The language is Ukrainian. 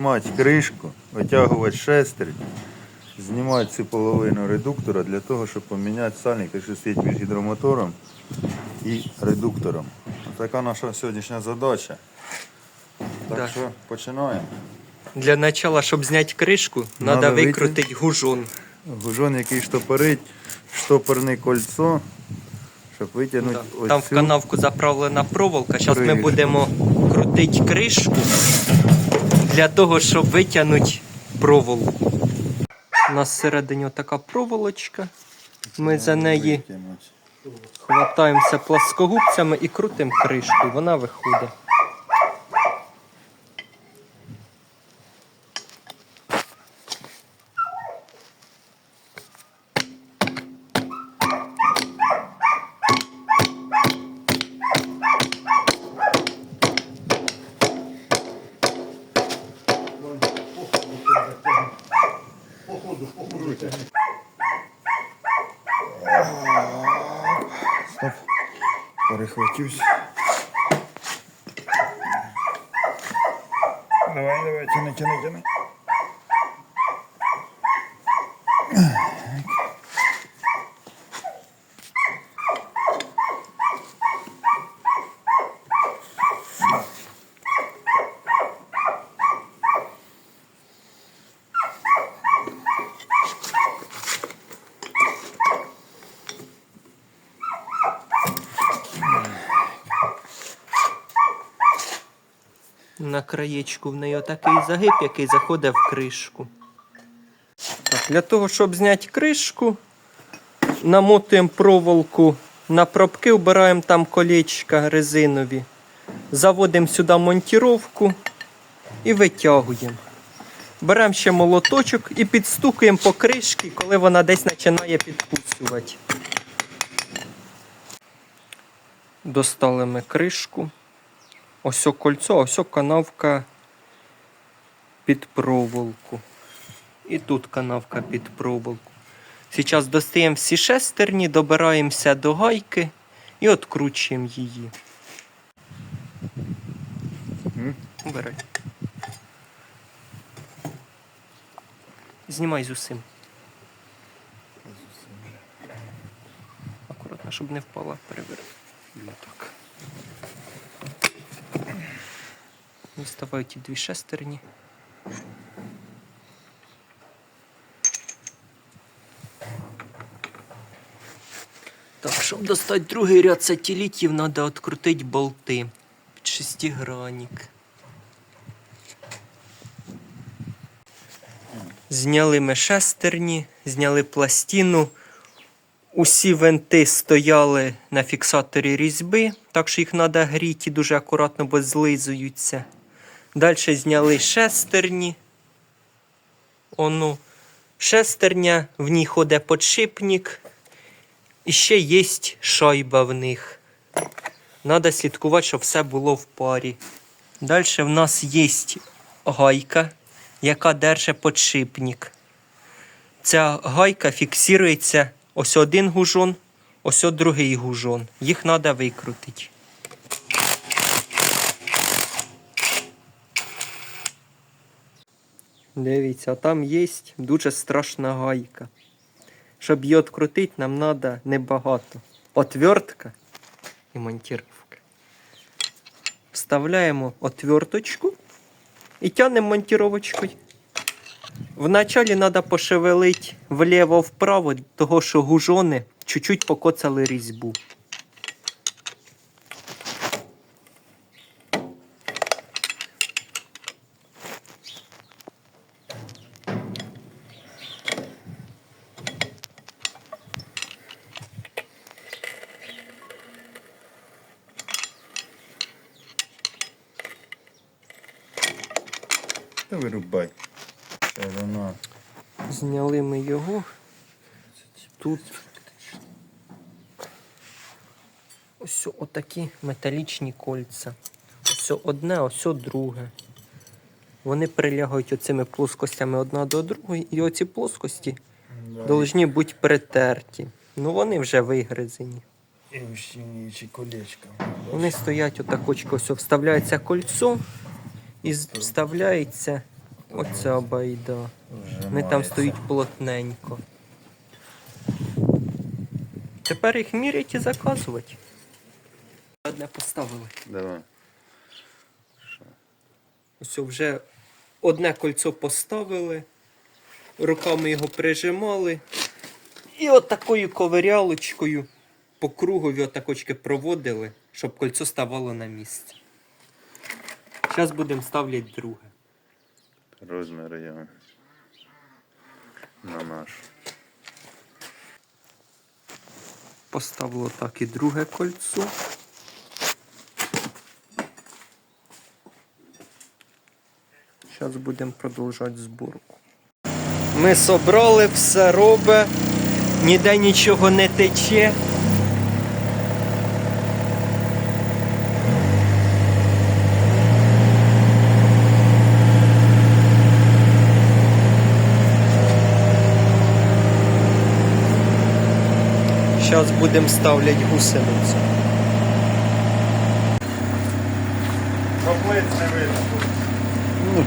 Знімати кришку, витягувати шестерню, знімати цю половину редуктора для того, щоб поміняти сальник, якщо стоїть між гідромотором і редуктором. Така наша сьогоднішня задача. Так Да. що починаємо. Для начала, щоб зняти кришку, треба викрутити гужон. Гужон, який штопорить, штопорне кольцо, щоб витягнути Да. ось Там в канавку заправлена проволока. Зараз ми будемо крутити кришку для того, щоб витягнути проволоку. У нас всередині така проволочка. Ми за неї хватаємося пласкогубцями і крутимо кришку, вона виходить. Перехватився. Давай, давай, тяни, тяни, тяни. На краєчку в неї отакий загиб, який заходить в кришку. Так, для того, щоб зняти кришку, намотуємо проволоку на пробки, вбираємо там колечка резинові, заводимо сюди монтіровку і витягуємо. Беремо ще молоточок і підстукуємо по кришці, коли вона десь починає підкусувати. Достали ми кришку. Ось кольцо, ось канавка під проволоку. І тут канавка під проволоку. Зараз достаємо всі шестерні, добираємося до гайки і откручуємо її. Бери. Знімай з усім. Акуратно, щоб не впала, переверни. Так. Виставаю ті дві шестерні. Так, щоб достати другий ряд сателітів, треба відкрутити болти під шестигранник. Зняли ми шестерні, зняли пластину. Усі винти стояли на фіксаторі різьби, так що їх треба гріти дуже акуратно, бо злизуються. Далі зняли шестерні. Оно. Шестерня, в ній ходить подшипник. І ще є шайба в них. Треба слідкувати, щоб все було в парі. Далі в нас є гайка, яка держить подшипник. Ця гайка фіксується ось один гужон, ось другий гужон. Їх треба викрутити. Дивіться, там є дуже страшна гайка. Щоб її відкрутити, нам треба небагато. Отвертка і монтировка. Вставляємо отверточку і тягнемо монтировочкою. Вначалі треба пошевелити вліво-вправо, того що гужони чуть-чуть покоцали різьбу. Та вирубай. Шарона. Зняли ми його. Тут ось отакі металічні кольця. Ось одне, ось друге. Вони прилягають оцими плоскостями одна до другої, і оці плоскості повинні бути притерті. Ну вони вже вигризені. І колечко. Вони стоять отак ось вставляється кольцо і вставляється Оця байда. Вони там стоять плотненько. Тепер їх мірять і заказувати. Одне поставили. Давай. Ось вже одне кольцо поставили, руками його прижимали. І от такою ковирялочкою по кругові отакочки проводили, щоб кольцо ставало на місце. Зараз будемо ставляти друге. Розміри я на наш. Поставило так і друге кольцо. Зараз будемо продовжувати зборку. Ми собрали, все робить, ніде нічого не тече. Зараз будемо ставляти гусеницю. Поплиць не видно. Ну,